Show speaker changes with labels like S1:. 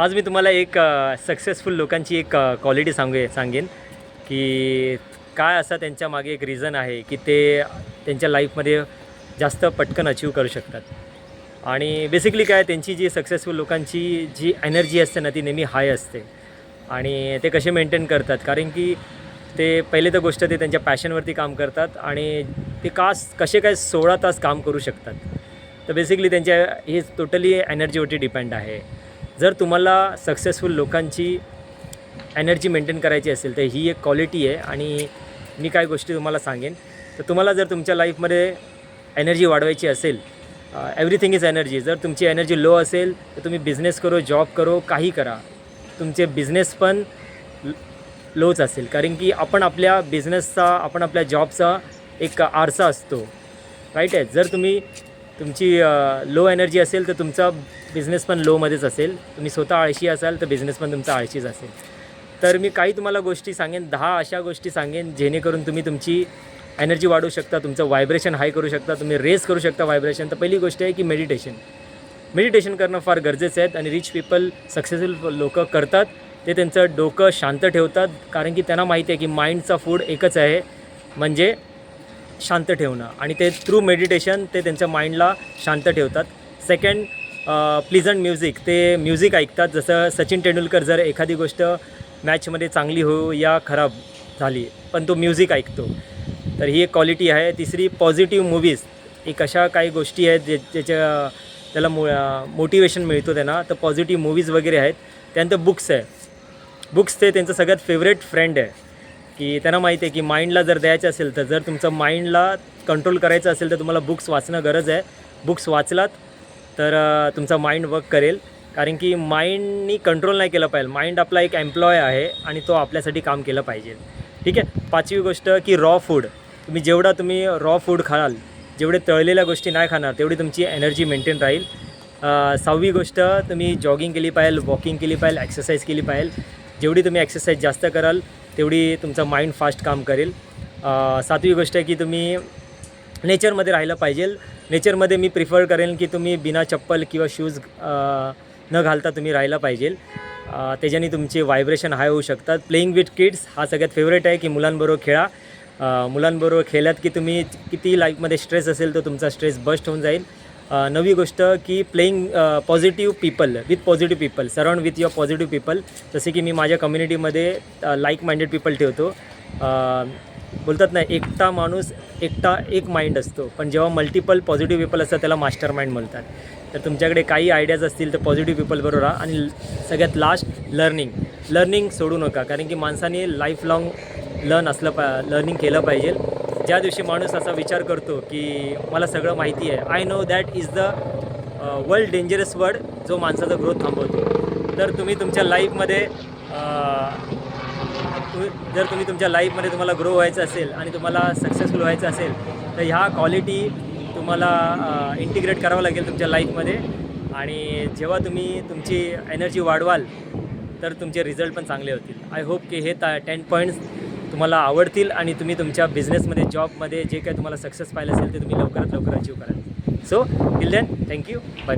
S1: आज मी तुम्हाला एक सक्सेसफुल लोकांची एक क्वालिटी सांगू सांगेन की काय असा त्यांच्या मागे एक रिझन आहे की ते त्यांच्या लाईफमध्ये जास्त पटकन अचीव करू शकतात. आणि बेसिकली काय त्यांची जी सक्सेसफुल लोकांची जी एनर्जी असते ना ती नेहमी हाय असते. आणि ते कसे मेंटेन करतात? कारण की ते पहिले तर गोष्ट ते त्यांच्या पॅशनवरती काम करतात आणि ते का कसे काय सोळा तास काम करू शकतात. तर बेसिकली त्यांच्या हे टोटली एनर्जीवरती डिपेंड आहे. जर तुम्हाला सक्सेसफुल लोकांची एनर्जी मेंटेन करायची असेल तर ही एक क्वालिटी आहे. आणि मी काय गोष्टी तुम्हाला सांगेन. तर तुम्हाला जर तुमच्या लाईफमध्ये एनर्जी वाढवायची असेल एव्हरीथिंग इज एनर्जी जर तुमची एनर्जी लो असेल तर तुम्ही बिझनेस करो जॉब करो काही करा. तुमचे बिझनेस पण लोच असेल. कारण की आपण आपल्या बिझनेसचा आपण आपल्या जॉबचा एक आरसा असतो. राईट आहे? जर तुम्ही तुमची लो एनर्जी असेल तर तुमचा बिझनेस पण लोमध्येच असेल. तुम्ही स्वतः आळशी असाल तर बिझनेस पण तुमचा आळशीच असेल. तर मी काही तुम्हाला गोष्टी सांगेन दहा अशा गोष्टी सांगेन जेणेकरून तुम्ही तुमची एनर्जी वाढवू शकता तुमचं व्हायब्रेशन हाय करू शकता तुम्ही रेस करू शकता व्हायब्रेशन तर पहिली गोष्ट आहे की मेडिटेशन मेडिटेशन करणं फार गरजेचं आहे आणि रिच पीपल सक्सेसफुल लोक करतात. ते त्यांचं डोकं शांत ठेवतात कारण की त्यांना माहिती आहे की माइंडचा फूड एकच आहे. म्हणजे शांत ठेवणं आणि ते थ्रू मेडिटेशन ते त्यांच्या माइंडला शांत ठेवतात. सेकंड प्लिझंट म्युझिक ते म्युझिक ऐकतात. जसं सचिन तेंडुलकर जर एखादी गोष्ट मॅचमध्ये चांगली हो या खराब झाली पण तो म्युझिक ऐकतो. तर ही एक क्वालिटी आहे. तिसरी पॉझिटिव्ह मूवीज एक अशा काही गोष्टी आहेत जे ज्याच्या त्याला मो मोटिवेशन मिळतो त्यांना. तर पॉझिटिव्ह मूवीज वगैरे आहेत. त्यानंतर बुक्स आहे. बुक्स ते त्यांचं सगळ्यात फेवरेट फ्रेंड आहे. की त्यांना माहिती आहे की माइंडला जर द्यायचं असेल तर जर तुमचं माइंडला कंट्रोल करायचं असेल तर तुम्हाला बुक्स वाचणं गरज आहे. बुक्स वाचलात तर तुमचा माइंड वर्क करेल. कारण की माइंडनी कंट्रोल नाही केलं पाहिजे. माइंड आपला एक एम्प्लॉय आहे आणि तो आपल्यासाठी काम केलं पाहिजे. ठीक आहे? पाचवी गोष्ट की रॉ फूड तुम्ही जेवढा तुम्ही रॉ फूड खाल जेवढे तळलेल्या गोष्टी नाही खाणार तेवढी तुमची एनर्जी मेंटेन राहील. सहावी गोष्ट तुम्ही जॉगिंग केली पाहिजे वॉकिंग केली पाहिजे एक्सरसाइज केली पाहिजे. जेवढी तुम्ही एक्सरसाइज जास्त कराल तेवढी तुमचं माइंड फास्ट काम करेल. सातवी गोष्ट आहे की तुम्ही नेचरमध्ये राहिलं पाहिजे नेचरमध्ये मी प्रिफर करेन की तुम्ही बिना चप्पल किंवा शूज न घालता तुम्ही राहिलं पाहिजे त्याच्याने तुमचे व्हायब्रेशन हाय होऊ शकतात. प्लेईंग विथ किड्स हा सगळ्यात फेवरेट आहे की मुलांबरोबर खेळा. मुलांबरोबर खेळल्यात की तुम्ही किती लाईफमध्ये स्ट्रेस असेल तो तुमचा स्ट्रेस बस्ट होऊन जाईल. नवी गोष्ट की playing positive people with positive people surround with your positive people जसे की मी माझ्या कम्युनिटीमध्ये लाईक माइंडेड पीपल ठेवतो. बोलतात ना एकटा माणूस एकटा एक माइंड असतो. पण जेव्हा मल्टिपल पॉझिटिव्ह पीपल असतात त्याला मास्टर माइंड म्हणतात. तर तुमच्याकडे काही आयडियाज असतील तर पॉझिटिव्ह पीपल बरोबर राहा. आणि सगळ्यात लास्ट लर्निंग लर्निंग सोडू नका. कारण की माणसाने लाईफ लाँग लर्न असलं पा लर्निंग केलं पाहिजे. ज्या दिवशी माणूस असा विचार करतो की मला सगळं माहिती आहे I know that is the world dangerous word जो माणसाचा ग्रोथ थांबवतो. तर तुम्ही तुमच्या लाईफमध्ये तुम्ही जर तुम्ही तुमच्या लाईफमध्ये तुम्हाला ग्रो व्हायचं असेल आणि तुम्हाला सक्सेसफुल व्हायचं असेल तर ह्या क्वालिटी तुम्हाला इंटिग्रेट करावं लागेल तुमच्या लाईफमध्ये आणि जेव्हा तुम्ही तुमची एनर्जी वाढवाल तर तुमचे रिझल्ट पण चांगले होतील. आय होप की हे ता टेन पॉईंट्स तुम्हाला आवडतील आणि तुम्ही तुमच्या बिझनेसमध्ये जॉबमध्ये जे काही तुम्हाला सक्सेस पाहिलं असेल ते तुम्ही लवकरात लवकर अचीव कराल. So till then thank you bye